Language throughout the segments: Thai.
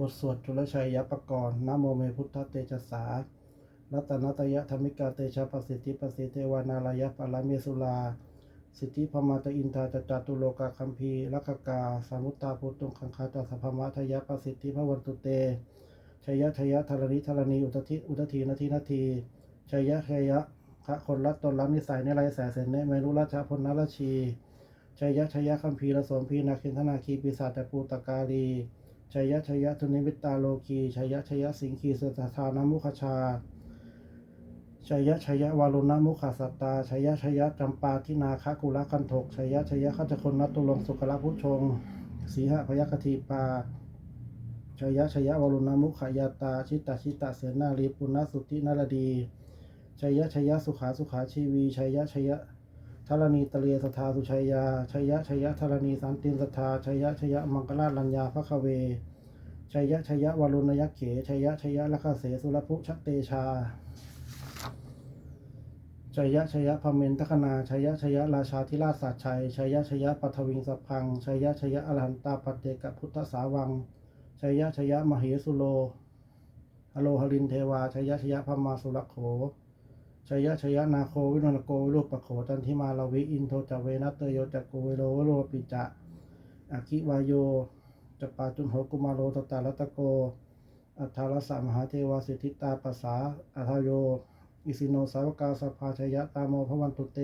บทสวดจุลชัยยปกรณ์นโมเมพุทธเตชะสา รัตนตยะธรรมิกาเตชะปสิทธิปสิเทวานารายะปารเมสุลา สิทธิพมาตอินทาจจตุโลกาคัมภีรักกา สามุตตาพุตุงคังคาตาสัพพมะทยะปสิทธิพวันตุเตชยะชยะธรณิธรณีอุตติอุตทีนาทีนาทีชยะชยะพระคนรัตตนรับนิสัยในไรแสเสนเนเมรุราชพลนรชีชยะชยะคัมภีรสมพีนาคินธนาคี ปิศาจปูตกาลี ชยะชยะทุนิมิตาโลกีชยะชยะสิงคีสุตธานามุขชาชัยยะชัยยะวารุณมุขาสัตตาชัยยะชัยยะจำปาทินาคกุลกันถกชัยยะชัยยะขัจคนนัตตุลงสุกละพุชงสีหะพยคทีปาชัยยะชัยยะวารุณมุขายาตาชิตาชิตาเสนาลีปุณสุทธินารดีชัยยะชัยยะสุขาสุขาชีวีชัยยะชัยยะ ธรณีตะเลียสทาสุชัยยาชัยยะชัยยะธรณีสันตินสทาชัยยะชัยยะมังกราลัญญาพระคเวชัยยะชัยยะวารุณยักเขชัยยะชัยยะละคาเสสุรพุชเตชาชัยยะชัยยะพเมนทคนาชัยยะชัยยะราชาธิราชสัจชัยชัยยะชัยยะปัทวิงสพังชัยยะชัยยะอรหันตาปัตเตกะพุทธสาวังชัยยะชัยยะมเหสุโลอโลหรินเทวาชัยยะชัยยะพมาสุรโข ชยยะชยยะนาโควินนโกวิโรปโขจันทิมาลาวิอินโทจเวนัตเตโยจักโกเวโรวโรปิจะอาคิวายโยจปาจุนโหกุมาโรตตาลตะโก อัฏฐารสมหาเทวาสิทธิตาปัสสาอัทโย อิสิโนสาวกาสภาชยะตามโมพวันตุเต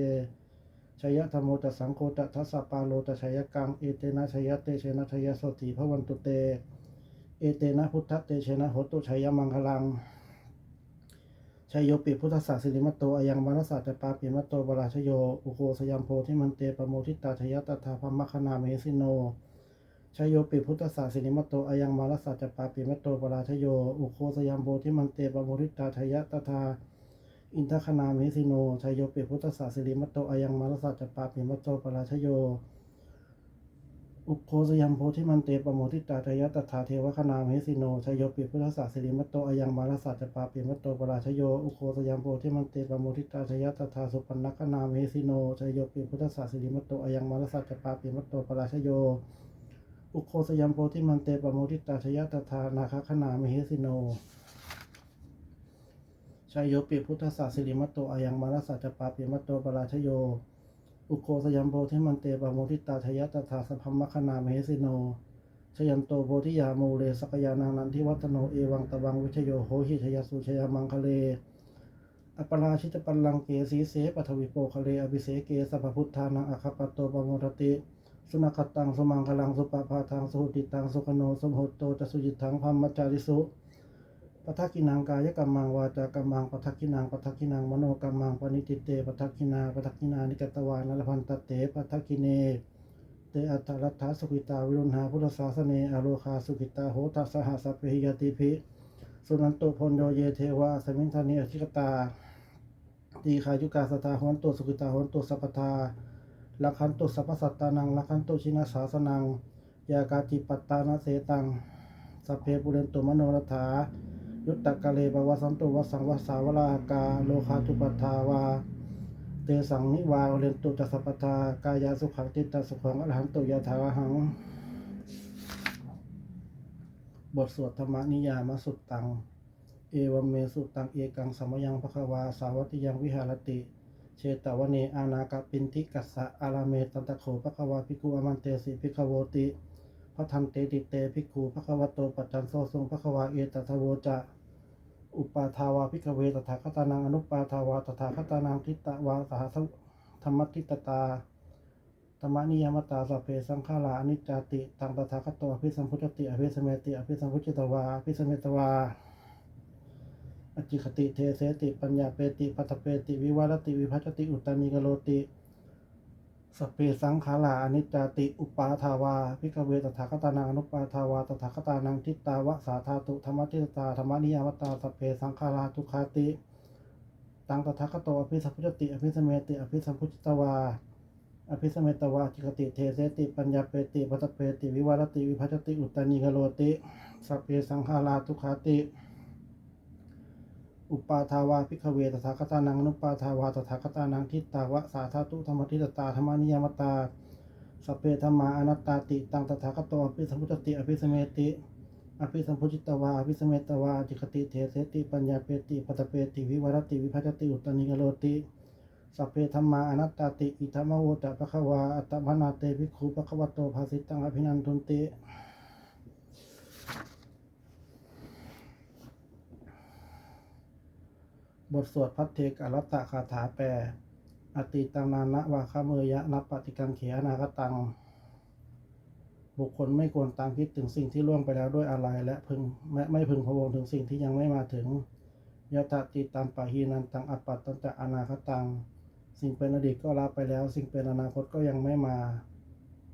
ชยะธรรมโมตสังโฆตทัสสปาโลตชยกังเอเตนะชยะเตเชนะชยะโสติพวันตุเต เอเตนะพุทธเตเชนะโหตุชยมังคลัง ชยโยปิพุทธศาสิริมัตโตอายังมารสาจปาปิมัตโตบราชโยอุโคสยัมโพธิมันเตปโมทิตาชยตถาพมคณาเมสิโนชยโยปิพุทธศาสินิมัตโตอายังมารสาจปาปิมัตโตปราชโยอุโคสยัมโพธิมันเตปโมทิตาชยตถาอินทคณาเมสิโนชยโยเปพุทธศาสิริมัตโตอายังมารสัจจปาปิมัตโตปราชโย อุโคสยัมโพธิมันเตปโมทิตาทยตถาเทวคณาเมสิโนชยโยปิพุทธศาสิริมัตโตอายังมารสัจปาปิมัตโตปราชโยอุโคสยัมโพธิมันเตปโมทิตาทยตถาสุปันนคณาเมสิโนชยโยปิพุทธศาสิริมัตโตอายังมารสัจปาปิมัตโตปราชโยอุโคสยัมโพธิมันเตปโมทิตาทยตถานาคคณาเมสิโนชยโยปิพุทธศาสิริมัตโตอายังมารสัจจปาปิมัตโตปราชโย อุโคสยัมโพธิมันเตปะโมทิตาชยตถาสัพพมัคณามเหสิโนชยันโตโพธิยาโมเลสกยานังนันทิวัฒโนเอวังตวังวิชโยโหหิชยสุชยมังคะเล อัปปราชิตปัลลังเกสีเสปทวิโปคะเลอภิเสเกสัพพุทธานังอคปตโตปโมทติ สุนัขตังสุมังคลังสุปปาทังสุหติตังสุขโนสมโหตโตจสุจิตังพัมมัจจาริสุ ปทักขินังกายกรรมังวาจากรรมังปทักขินังปทักขินังมโนกรรมังปณิติเตปทักขินาปทักขินานิกตวานลพันตเตปทักขิเนเตอัตตรัตถาสุขิตาวิรุณหาพุทธศาสเนอโลคาสุขิตาโหทัสสหัสสพเพหิยติภิสุนันโตพลโยเยเทวาสมิงธานิอธิกตาตีขายุกาสตาหนตุสุขิตาหนตุสัพพทาลักขันตุสัพพสัตตานังลักขันตุชินาสาสนังยากาจิปัตตานาเสตังสัพเพปุเรนตุมโนรัฐา ยุตตะกะเลปวสันตุวสังวสาวลากาโลคาตุปัฏฐาวา เตสังนิวาเรนตุจัสสปทากายาสุขังติตาสุขังอรหันตุยาถาหัง บทสวดธรรมนิยามสุตตัง เอวเมสุตังเอกังสมยังภควาสาวัติยังวิหารติ เชตวเนอานากปินทิกัสสะอาราเมตันตะโขภควาภิกุอมันเตสิภิกขโวติ ระทันเตติเตภิกขุภควโตปัจจันโซทรงภควาเอตทโวจะอุปาทาวาพิกเวตถาคตานังอนุปาทาวาตถาคตานังทิตตวาสหธรรมทิตตาธรรมนิยมตาสัพเพสังขาราอนิจจติตังตถาคตโอภิสัมพุทธติอภิสมเมติอภิสัมพุทธตวาอภิสมเมตวาอจิคติเทเสติปัญญาเปติปัตตเปติวิวารติวิภัชติอุตตานิกโลติ สเพสังขาราอนิจจติอุปาทาวาพิกเวตถาคตานังอนุปาทาวาตถาคตานังทิตตาวะสาธาตุธรรมทิตตาธรรมนิยามตาสเพสังขาราทุกขาติ ตังตถาคตโตอภิสัมพุติอภิสมเมติอภิสัมพุทธตวาอภิสมเมตวาจิกติเทเสติปัญญาเปติปัตเปติวิวารติวิภัชติอุตตานิกโลติสเพสังขาราทุกขาติ อุปาทาวาพิกเวตถาคตานังอนุปาทาวาตถาคตานังทิตตาวะสาธาตุธรรมทิตตาธรรมนิยมตาสเพธรรมาอนัตตาติตังตถาคตโตอภิสัมพุทธติอภิสมเมติอภิสัมพุจิตวาอภิสมเมตวาจิกติเทเสติปัญญาเปติปัตเปติวิวรติวิภัจติอุตตนิกโรติสัพเพธรรมาอนัตตาติอิทัมโวตะปะคะวาอัตตมนาเตภิกขุปะคะวะโตภาสิตังอภินันทุนติ บทสวดพัทเทกอรัตตะคาถาแปลอติตังนานะวาคาเมยะนับปฏิกังเขียนาคตัง บุคคลไม่ควรตามคิดถึงสิ่งที่ล่วงไปแล้วด้วยอะไรและพึงและไม่พึงพะวงถึงสิ่งที่ยังไม่มาถึงยะตติตามปะหีนันตังอัปปัตตันจะอนาคตัง สิ่งเป็นอดีตก็ลาไปแล้ว สิ่งเป็นอนาคตก็ยังไม่มา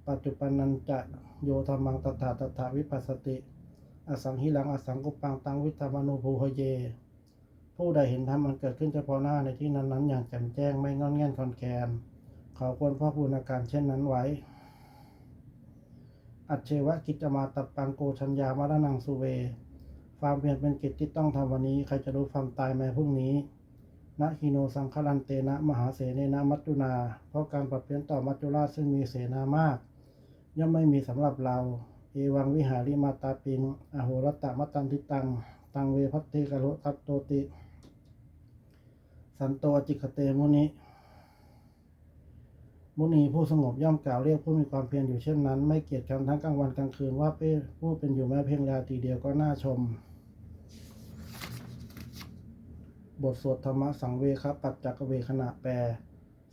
ปัจจุบันนันจะโยธรรมังตถาตถาวิปัสสติ อสังหิลังอสังกุปังตังวิธรรมโนภูหเย ผู้ใดเห็นธรรมมันเกิดขึ้นเฉพาะหน้าในที่นั้นๆ อย่างแจ่มแจ้งไม่งอนแง่นคอนแคนเขาควรพ่อพูนอาการเช่นนั้นไว้ อัจเชวะกิจมาตับปังโกชัญญามรณังสุเวความเพียรเป็นกิจที่ต้องทำวันนี้ ใครจะรู้ความตายแม้พรุ่งนี้นะฮิโนสังคลันเตนะมหาเสเนนะมัจจุนา เพราะการปรับเปลี่ยนต่อมัจจุราชซึ่งมีเสนามาก ย่อมไม่มีสำหรับเรา เอวังวิหาริมาตาปิง อโหรตตมัตันทิตัง ตังเวพัตเตกะโรทัตโตติ สันโตจิกเตมุนิมุนีผู้สงบย่อมกล่าวเรียกผู้มีความเพียรอยู่เช่นนั้น ไม่เกียจกันทั้งกลางวันกลางคืนว่าเป็ผู้เป็นอยู่แม้เพียงราตรีเดียวก็น่าชม บทสวดธรรมะสังเวครับปัจจักเวขณะแปล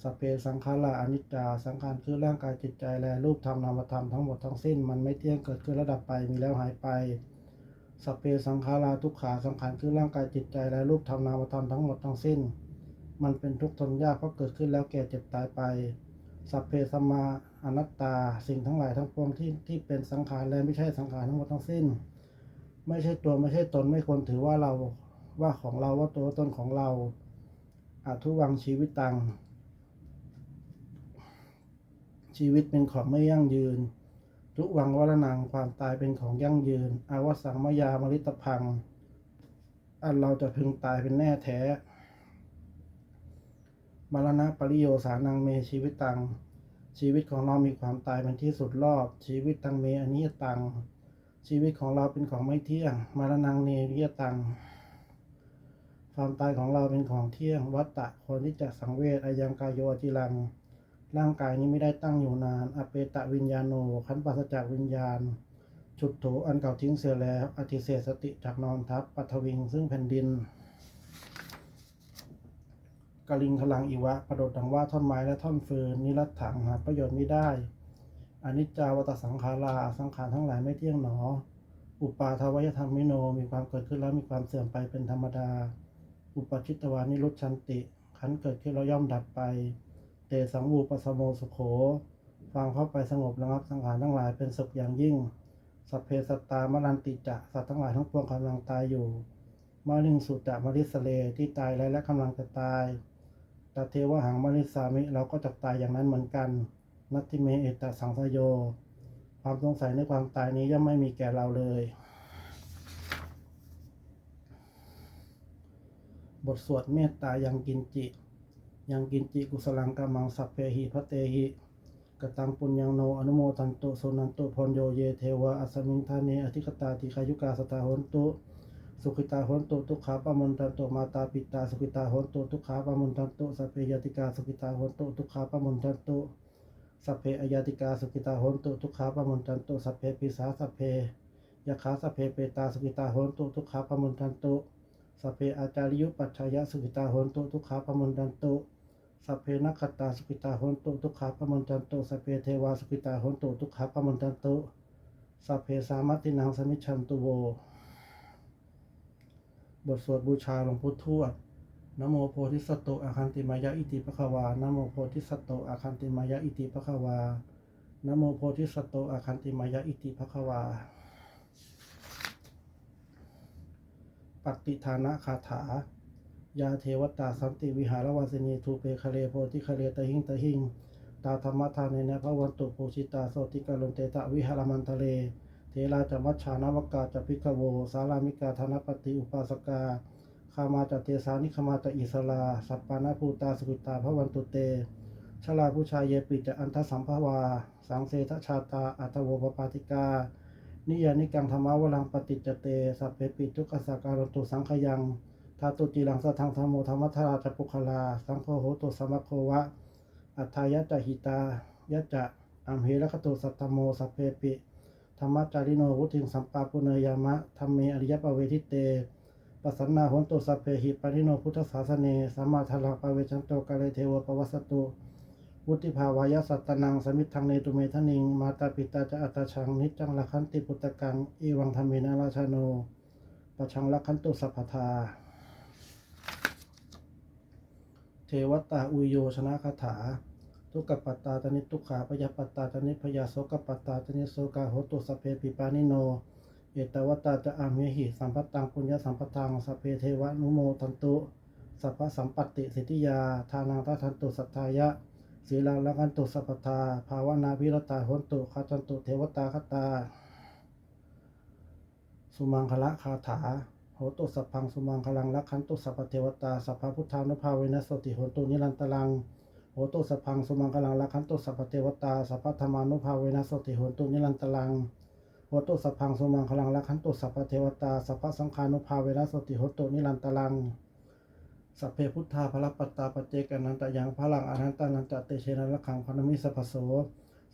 สเพสังขาราอนิจจา สังขารคือร่างกายจิตใจและรูปธรรมนามธรรมทั้งหมดทั้งสิ้นมันไม่เที่ยงเกิดขึ้นระดับไปมีแล้วหายไปสเพสังขาราทุกขาสังขารคือร่างกายจิตใจและรูปธรรมนามธรรมทั้งหมดทั้งสิ้น มันเป็นทุกข์ทนยากเพราะเกิดขึ้นแล้วแก่เจ็บตายไป สัพเพสมมาอนัตตา สิ่งทั้งหลายทั้งปวงที่ที่เป็นสังขารและไม่ใช่สังขารทั้งหมดทั้งสิ้น ไม่ใช่ตัวไม่ใช่ตนไม่ควรถือว่าเราว่าของเราว่าตัวตนของเราอาทุวังชีวิตตัง ชีวิตเป็นของไม่ยั่งยืน ทุวังวรนังความตายเป็นของยั่งยืนอาวสังมยามริตพัง อันเราจะพึงตายเป็นแน่แท้ มรณะปริโยสานังเมชีวิตตัง ชีวิตของเรามีความตายเป็นที่สุดรอบ ชีวิตตังเมอนิยตัง ชีวิตของเราเป็นของไม่เที่ยง มรณังเนริยตัง ความตายของเราเป็นของเที่ยง วัตตะคนที่จะสังเวชอายังกายโยจิรัง ร่างกายนี้ไม่ได้ตั้งอยู่นาน อเปตะวิญญาโน ขันปัสจากวิญญาณ ฉุดโถอันเก่าทิ้งเสียแล้ว อธิเศสติจากนอนทับปัทวิงซึ่งแผ่นดิน กลิงพลังอิวะประโดดดังว่าท่อนไม้และท่อนฟืนนิรัตถังหาประโยชน์ไม่ได้อนิจจาวัตสังขาราสังขารทั้งหลายไม่เที่ยงหนอ อุปาทวยธรรมมิโนมีความเกิดขึ้นแล้วมีความเสื่อมไปเป็นธรรมดา อุปชิตวานิรุชชันติ ขันเกิดขึ้นแล้วย่อมดับไป เตสังวูปสโมสุโขฟังเข้าไปสงบระงับสังขารทั้งหลายเป็นสุขอย่างยิ่ง สัพเพสตตามรันติจะสัตว์ทั้งหลายทั้งปวงกำลังตายอยู่มาลิงสุจะมริสเลที่ตายแล้วและกำลังจะตาย ตเทวหังมริสามิ เราก็จะตายอย่างนั้นเหมือนกัน นัตติเมเอตตสังสโย ความสงสัยในความตายนี้ย่อมไม่มีแก่เราเลย บทสวดเมตตายังกินจิ ยังกินจิกุสลังกามังสัพเพหิพระเตหิกตังปุญญังโนอนุโมทันตุโสนันตุพรโยเยเทวะอัสมิงทาเนอธิกตาติคายุกาสตาหนตุ สุขิตาหนตุทุกขาปมุนตันตุมาตาปิตาสุขิตาหนตุทุกขาปมุนตันตุสัพเพยติกาสุขิตาหนตุทุกขาปมุนตันตุสัพเพอยติกาสุขิตาหนตุทุกขาปมุนตันตุสัพเพปิสาสัพเพยะขาสัพเพเปตาสุขิตาหนตุทุกขาปมุนตันตุสัพเพอาจาริยุปัจฉยะสุขิตาหนตุทุกขาปมุนตันตุสัพเพนักขตาสุขิตาหนตุทุกขาปมุนตันตุสัพเพเทวาสุขิตาหนตุทุกขาปมุนตันตุสัพเพสามัตินังสมิชันตุโว บทสวดบูชาหลวงพุทธทวดนโมโพธิสัตโตอาคันติมายะอิติปะคะวานโมโพธิสัตโตอาคันติมายะอิติปะคะวานโมโพธิสัตโตอาคันติมายะอิติปะคะวาปฏิทานะคาถา ยาเทวตาสันติวิหารวาสินีทูเปคะเลโพธิคะเลตะหิงตะหิงตาธรรมทานในนะพระวันตุโพชิตาโสติกาลนเตตะวิหารมันทะเล เทราจะมัชชานวกาจะพิกโว สารามิกาธนปฏิอุปาสกาคามาจะเตสานิคมาจะอิสลา สัปปานาภูตาสกุตาพระวันตุเต ชลาผู้ชายเยปิจะอันทสัมภวา สังเสทชาตาอัตโวปปาติกา นิยานิกังธรรมะวลังปฏิจเต สัพเพปิทุกขสการตุสังขยังทาตุจีรังสะทังธรรมโมธรรมทราจปุคลา สังโฆโหตุสมัคโควะ อัฏฐายะจะหิตายะจะอัมเหระคตุสัตตโมสัพเพปิ ธรรมจาริโนวุติงสัมปาปุเนยามะธรรมเมอริยปเวทิเตปสันนาโหนตุสัพเพหิปาริโนพุทธศาสเนสัมมาทารังปเวชันโตกาเลเทวปวัสตุวุติภาวายสัตตนังสมิทธังเนตุเมทนิง มาตาปิตาจะอัตาชังนิจังละคันติปุตตะกังอีวังธรรมินาราชโนปะชังละคันตุสัพพทา เทวตาอุโยชนะคาถา ทุกขปัตตาตนิทุกขาพยาปัตตาตนิพยาโสกปัตตาตนิโสกาโหตุสเพปิปานิโน เอตวตาจะอามิหิสัมปตังปุญญสัมปตังสเพเทวะนุโมทันตุสัพพสัมปติสิทธิยา ทานังทัทันตุสัทธายะศีลังละกันตุสัพพทา ภาวนาวิรตาโหนตุคาจันตุเทวตาคตา สุมังคละคาถาโหตุสัพพังสุมังคลังละคันตุสัพพเทวตาสัพพพุทธานุภาเวนสติโหนตุนิรันตลัง โหตุสพังสุมังคลังละคันตุสัพเทวตาสัพธรรมานุภาเวนัสติโหนตุนิรันตลังโหตุสพังสุมังคลังละคันตุสัพเทวตาสัพสังฆานุภาเวนัสติโหนตุนิรันตลังสัพเพพุทธาพระปตตาปเจกนันตยังพลังอนันตานันตเตเชนละขังพนมิสัพโส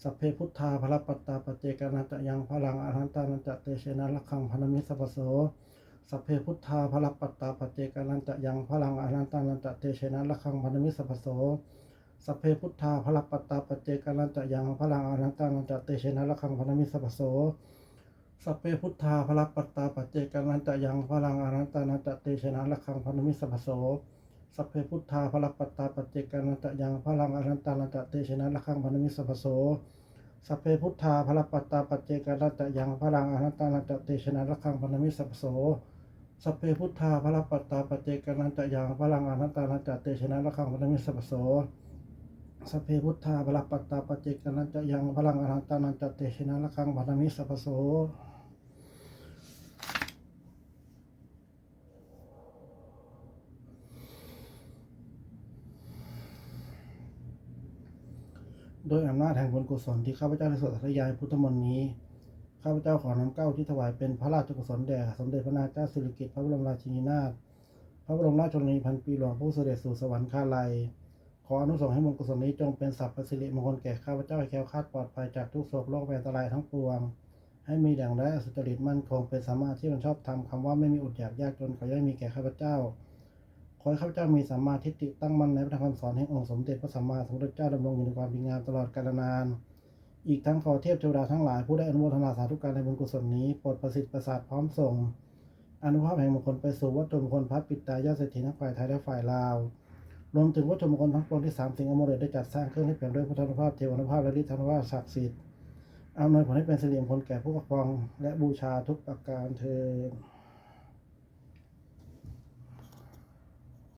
สัพเพพุทธาพระปตตาปเจกนันตยังพลังอนันตานันตเตเชนละขังพนมิสัพโสสัพเพพุทธาพระปตตาปเจกนันตยังพลังอนันตานันตเตเชนละขังพนมิสัพโส สัพเพพุทธาพระปัตตาปเจกนันตยังพลังอนันตานันตเตเชนะละขังพนมิสัพโสสัพเพพุทธาพระปัตตาปเจกนันตยังพลังอนันตานันตเตชนะละขังพนมิสัพโสสัพเพพุทธาพระปัตตาปเจกนันตยังพลังอนันตานันตเตชนะละขังพนมิสัพโสสัพเพพุทธาพระปัตตาปเจกนันตยังพลังอนันตานันตเตชนะละขังพนมิสัพโสสัพเพพุทธาพระปัตตาปเจกนันตยังพลังอนันตานันตเตชนะละขังพนมิสัพโส สัพเพพุทธาพระปัตตาปเจกนันตยังพลังอนันตานันตเตชินะละขังพนมิสัพโสโดยอำนาจแห่งบุญกุศลที่ข้าพเจ้าได้สวดสายายพุทธมนต์นี้ ข้าพเจ้าขอนำเก้าที่ถวายเป็นพระราชกุศลแด่สมเด็จพระนางเจ้าสิริกิติ์พระบรมราชินีนาถ พระบรมราชชนนีพันปีหลวงผู้เสด็จสู่สวรรคาลัย ขออนุสงให้บุญกุศลนี้จงเป็นสัพพสิริมงคลแก่ข้าพเจ้าให้แคล้วคลาดปลอดภัยจากทุกโศกโรคภัยอันตรายทั้งปวง ให้มีอย่างไรสุจริตมั่นคงเป็นสามารถที่มันชอบทำคำว่าไม่มีอุดอยากยากจนขอให้มีแก่ข้าพเจ้า ขอให้ข้าพเจ้ามีสัมมาทิฏฐิตั้งมั่นในพระธรรมคำสอนแห่งองค์สมเด็จพระสัมมาสัมพุทธเจ้าดำรงอยู่ในความดีงามตลอดกาลนาน อีกทั้งขอเทพเทวดาทั้งหลายผู้ได้อนุโมทนาสาธุการในบุญกุศลนี้โปรดประสิทธิ์ประสาทพร้อมส่งอนุภาพแห่งมงคลไปสู่วัตถุมงคลพัดปิตายอดเศรษฐีนักฝ่ายไทยและฝ่ายลาว รวมถึงวัตถุมงคลทั้งปวงที่สามสิ่งอมฤตได้จัดสร้างเครื่องให้เปลี่ยนด้วยพุทธนุภาพเทวานุภาพและฤทธานุภาพศักดิ์สิทธิ์อำนวยผลให้เป็นสิริมงคลแก่ผู้ปกครองและบูชาทุกประการเทอ